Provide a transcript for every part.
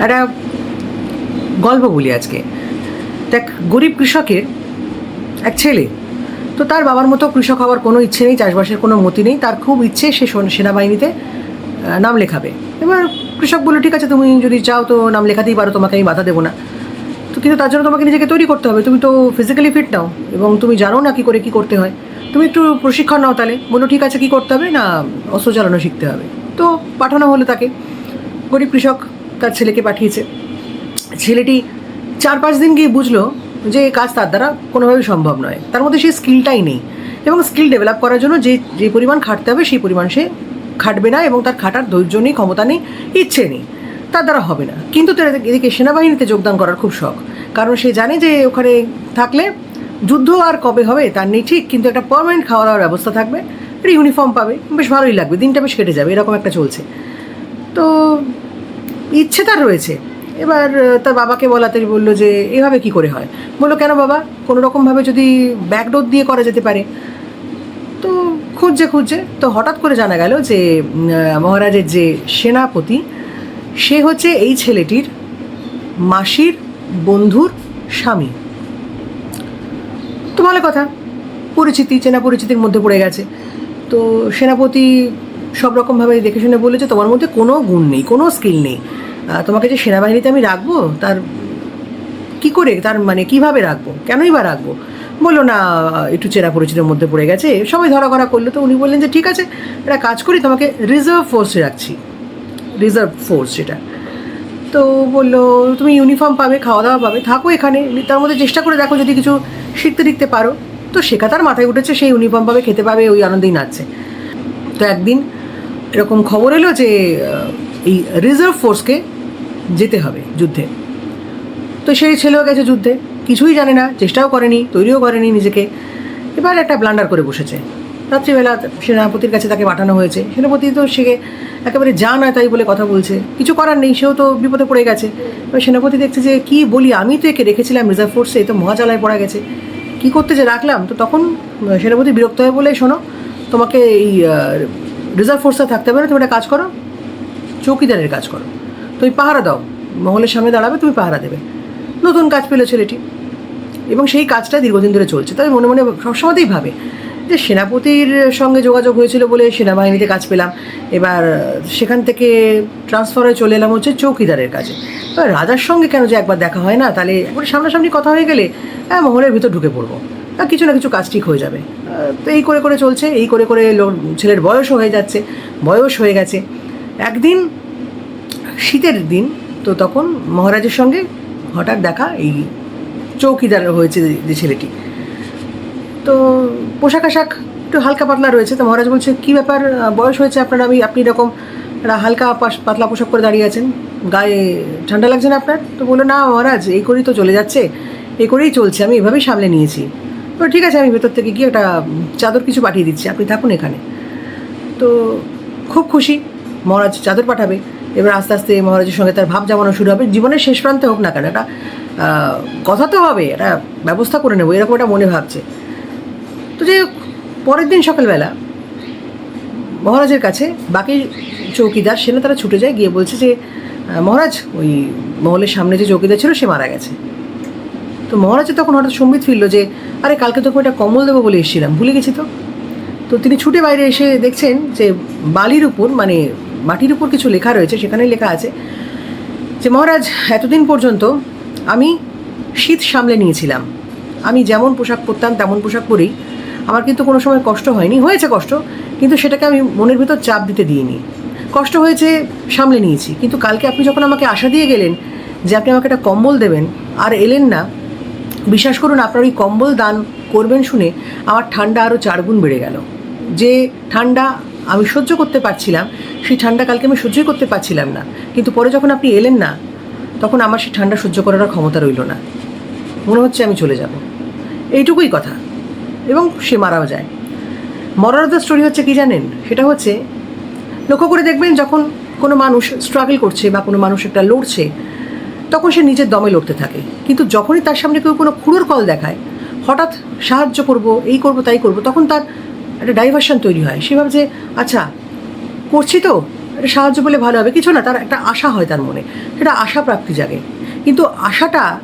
একটা গল্প বলি আজকে। দেখ, গরিব কৃষকের এক ছেলে, তো তার বাবার মতো কৃষক হওয়ার কোনো ইচ্ছে নেই, চাষবাসের কোনো মতি নেই, তার খুব ইচ্ছে সে সন- সেনাবাহিনীতে নাম লেখাবে। এবার কৃষক বলল, ঠিক আছে, তুমি যদি চাও তো নাম লেখাতেই পারো, তোমাকে আমি বাধা দেবো না। তো কিন্তু তার জন্য তোমাকে নিজেকে তৈরি করতে হবে, তুমি তো ফিজিক্যালি ফিট নাও, এবং তুমি জানো না কী করে কী করতে হয়। তুমি একটু প্রশিক্ষণ নাও তাহলে, বলল, ঠিক আছে, কী করতে হবে? না, অস্ত্র চালানো শিখতে হবে। তো পাঠানো হলো তাকে। গরিব কৃষক তার ছেলেকে পাঠিয়েছে। ছেলেটি চার পাঁচ দিন গিয়ে বুঝলো যে এই কাজ তার দ্বারা কোনোভাবেই সম্ভব নয়। তার মধ্যে সেই স্কিলটাই নেই এবং স্কিল ডেভেলপ করার জন্য যে যে পরিমাণ খাটতে হবে সেই পরিমাণ সে খাটবে না এবং তার খাটার ধৈর্য নেই, ক্ষমতা নেই, ইচ্ছে নেই। তার দ্বারা হবে না। কিন্তু তার এদিকে সেনাবাহিনীতে যোগদান করার খুব শখ। কারণ সে জানে যে ওখানে থাকলে যুদ্ধ আর কবে হবে তার নেই ঠিক, কিন্তু একটা পারমানেন্ট খাওয়া দাওয়ার ব্যবস্থা থাকবে, একটা ইউনিফর্ম পাবে, বেশ ভালোই লাগবে, দিনটা বেশ কেটে যাবে, এরকম একটা চলছে। তো ইচ্ছে তার রয়েছে। এবার তার বাবাকে বলাতে বলল যে, এভাবে কি করে হয়? বলল, কেন বাবা? কোনো রকমভাবে যদি ব্যাকডোর দিয়ে করা যেতে পারে। তো খুঁজছে খুঁজছে, তো হঠাৎ করে জানা গেল যে মহারাজের যে সেনাপতি, সে হচ্ছে এই ছেলেটির মাসির বন্ধুর স্বামী। তো ভালো কথা, পরিচিতি, চেনা পরিচিতির মধ্যে পড়ে গেছে। তো সেনাপতি সব রকমভাবে দেখে শুনে বলেছে তোমার মধ্যে কোনো গুণ নেই, কোনো স্কিল নেই। তোমাকে যে সেনাবাহিনীতে আমি রাখব, তার কি করে, তার মানে কীভাবে রাখব, কেনই বা রাখব? বলল, না, একটু চেনা পরিচিতির মধ্যে পড়ে গেছে। সবাই ধরা করা করল। তো উনি বললেন যে, ঠিক আছে, একটা কাজ করি, তোমাকে রিজার্ভ ফোর্সে রাখছি। রিজার্ভ ফোর্স সেটা তো বলল, তুমি ইউনিফর্ম পাবে খাওয়া দাওয়া পাবে, থাকো এখানে। তার মধ্যে চেষ্টা করে দেখো যদি কিছু শিখতে শিখতে পারো। তো শেখা তার মাথায় উঠেছে, সেই ইউনিফর্ম পাবে, খেতে পাবে, ওই আনন্দেই নাচছে। তো একদিন এরকম খবর এলো যে এই রিজার্ভ ফোর্সকে যেতে হবে যুদ্ধে। তো সেই ছেলেও গেছে যুদ্ধে। কিছুই জানে না, চেষ্টাও করেনি, তৈরিও করেনি নিজেকে। এবার একটা ব্লান্ডার করে বসেছে। রাত্রিবেলা সেনাপতির কাছে তাকে পাঠানো হয়েছে। সেনাপতি তো সে একেবারে যা নয় তাই বলে কথা বলছে। কিছু করার নেই, সেও তো বিপদে পড়ে গেছে। এবার সেনাপতি দেখছে যে, কি বলি, আমি তো একে রেখেছিলাম রিজার্ভ ফোর্সে এ তো মহাচালায় পড়া গেছে। কি করতে যে রাখলাম? তো তখন সেনাপতি বিরক্ত হয়ে বলে, শোনো, তোমাকে এই রিজার্ভ ফোর্সে থাকতে পারে, তুমি একটা কাজ করো, চৌকিদারের কাজ করো। তুমি পাহারা দাও, মহলের সামনে দাঁড়াবে, তুমি পাহারা দেবে। নতুন কাজ পেল ছেলেটি। এবং সেই কাজটা দীর্ঘদিন ধরে চলছে। তবে মনে মনে সবসময়তেই ভাবে যে সেনাপতির সঙ্গে যোগাযোগ হয়েছিল বলে সেনাবাহিনীতে কাজ পেলাম। এবার সেখান থেকে ট্রান্সফার হয়ে চলে এলাম হচ্ছে চৌকিদারের কাজে। এবার রাজার সঙ্গে কেন যে একবার দেখা হয় না? তাহলে একবার সামনাসামনি কথা হয়ে গেলে হ্যাঁ মহলের ভিতর ঢুকে পড়ব। কিছু না কিছু কাজ ঠিক হয়ে যাবে। তো এই করে করে চলছে, এই করে করে ছেলের বয়সও হয়ে যাচ্ছে, বয়স হয়ে গেছে। একদিন, শীতের দিন, তো তখন মহারাজের সঙ্গে হঠাৎ দেখা এই চৌকিদার হয়েছে যে- ছেলেটি। তো পোশাক আশাক একটু হালকা পাতলা রয়েছে, তো মহারাজ বলছে, কী ব্যাপার? বয়স হয়েছে আপনার, আমি, আপনি এরকম হালকা পাতলা পোশাক করে দাঁড়িয়ে আছেন। গায়ে ঠান্ডা লাগছে না আপনার? তো বলল, না মহারাজ, এই করেই তো চলে যাচ্ছে, এই করেই চলছে, আমি এভাবেই সামলে নিয়েছি। তো ঠিক আছে, আমি ভেতর থেকে গিয়ে একটা চাদর কিছু পাঠিয়ে দিচ্ছি। আপনি থাকুন এখানে। তো খুব খুশি, মহারাজ চাদর পাঠাবে। এবার আস্তে আস্তে মহারাজের সঙ্গে তার ভাব জমানো শুরু হবে। জীবনের শেষ প্রান্তে হোক না কেন, একটা কথা তো হবে, একটা ব্যবস্থা করে নেব, এরকম একটা মনে ভাবছে। তো হোক, পরের দিন সকালবেলা মহারাজের কাছে বাকি চৌকিদার সেনা তারা ছুটে যায়, গিয়ে বলছে যে মহারাজ, ওই মহলের সামনে যে চৌকিদার ছিল, সে মারা গেছে। তো মহারাজের তখন হঠাৎ সম্বিত ফিরল যে, আরে, কালকে তোকে একটা কম্বল দেবো বলে এসেছিলাম, ভুলে গেছি তো? তো তিনি ছুটে বাইরে এসে দেখছেন যে বালির উপর মানে মাটির উপর কিছু লেখা রয়েছে সেখানে লেখা আছে যে, মহারাজ, এতদিন পর্যন্ত আমি শীত সামলে নিয়েছিলাম। আমি যেমন পোশাক পরতাম, তেমন পোশাক পরেই। আমার কিন্তু কোনো সময় কষ্ট হয়নি। হয়েছে কষ্ট, কিন্তু সেটাকে আমি মনের ভিতর চাপ দিতে দিইনি। কষ্ট হয়েছে, সামলে নিয়েছি। কিন্তু কালকে আপনি যখন আমাকে আশা দিয়ে গেলেন যে আপনি আমাকে একটা কম্বল দেবেন, আর এলেন না বিশ্বাস করুন, আপনার ওই কম্বল দান করবেন শুনে আমার ঠান্ডা আরও চারগুণ বেড়ে গেল। যে ঠান্ডা আমি সহ্য করতে পারছিলাম, সেই ঠান্ডা কালকে আমি সহ্যই করতে পারছিলাম না। কিন্তু পরে যখন আপনি এলেন না, তখন আমার সেই ঠান্ডা সহ্য করার ক্ষমতা রইল না। মনে হচ্ছে আমি চলে যাব। এইটুকুই কথা। এবং সে মারাও যায়। মরার দ্য স্টোরি হচ্ছে কি জানেন? সেটা হচ্ছে, লক্ষ্য করে দেখবেন যখন কোনো মানুষ স্ট্রাগল করছে বা কোনো মানুষ একটা লড়ছে তখন সে নিজের দমে লড়তে থাকে। কিন্তু যখনই তার সামনে কেউ কোনো খুঁড়োর কল দেখায়, হঠাৎ সাহায্য করব, এই করব, তাই করব, তখন তার একটা ডাইভারশন তৈরি হয়। সে ভাবে যে আচ্ছা করছি তো, এটা সাহায্য পেলে ভালো হবে। কিছু না, তার একটা আশা হয় তার মনে, সেটা আশা প্রাপ্তি জাগে। কিন্তু আশাটা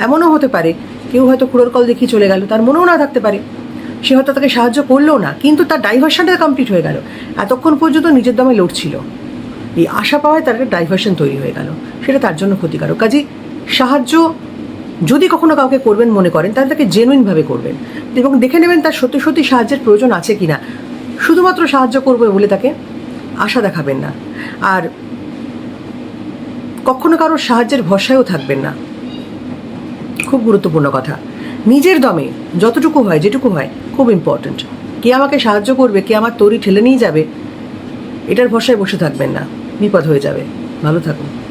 এমনও হতে পারে, কেউ হয়তো কুড়োর কল দেখিয়ে চলে গেল, তার মনেও না থাকতে পারে। সে হয়তো তাকে সাহায্য করলেও না, কিন্তু তার ডাইভার্সনটা কমপ্লিট হয়ে গেল। এতক্ষণ পর্যন্ত নিজের দমে লড়ছিল। এই আশা পাওয়ায় তার একটা ডাইভার্সন তৈরি হয়ে গেল। সেটা তার জন্য ক্ষতিকারক। কাজে সাহায্য যদি কখনো কাউকে করবেন মনে করেন, তাহলে তাকে জেনুইনভাবে করবেন। এবং দেখে নেবেন তার সত্যি সত্যি সাহায্যের প্রয়োজন আছে কি না শুধুমাত্র সাহায্য করবে বলে তাকে আশা দেখাবেন না। আর কখনো কারোর সাহায্যের ভরসায়ও থাকবেন না। খুব গুরুত্বপূর্ণ কথা। নিজের দমে যতটুকু হয়, যেটুকু হয়, খুব ইম্পর্ট্যান্ট কে আমাকে সাহায্য করবে, কে আমার তরি ঠেলে নিয়ে যাবে, এটার ভরসায় বসে থাকবেন না। বিপদ হয়ে যাবে। ভালো থাকুন।